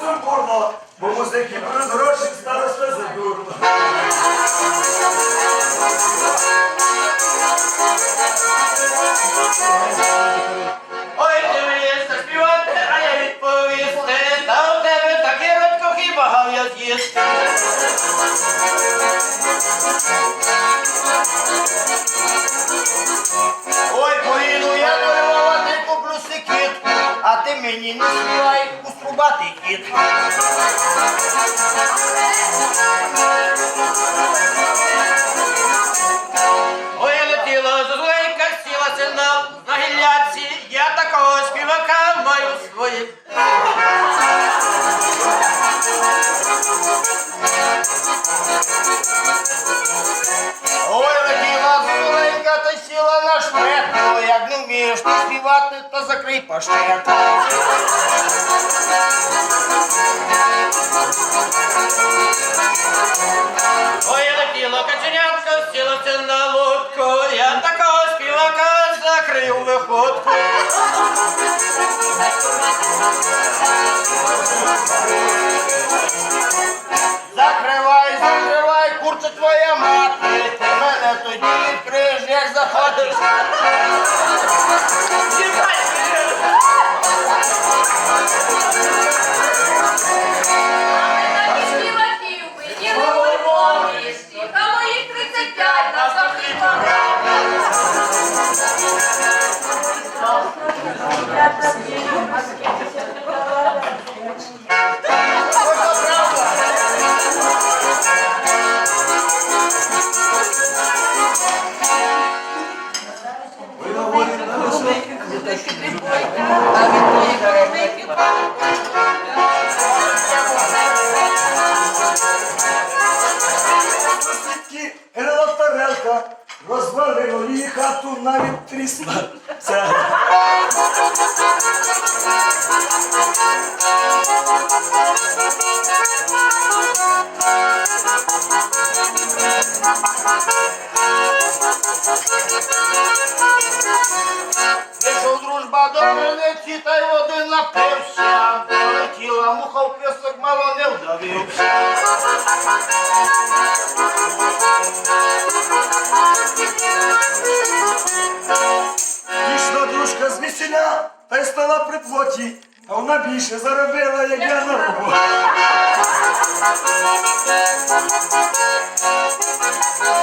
Жити сумбурно, бо музики беруть гроші, староста задурно. Ой, ти вмієш заспівати, а я відповісти. Та у тебе таке родко хіба гав я. Ти мені не співай у кіт. Вмієш ти співати, то закрий паштет. Ой, летіла каченятка, сілася на лодку, я такого співака закрив виходку. Закривай, закривай, курча твоя мати, ти мене тоді відкриєш, як захочеш. Thank you. Розвалило її хату, навіть трісла. Пішов дружба до криниці, та й води напився. Полетіла муха в пісок, мало не вдавився. пішла дружка з й стала при плоті, а вона більше заробила, як я на роботі.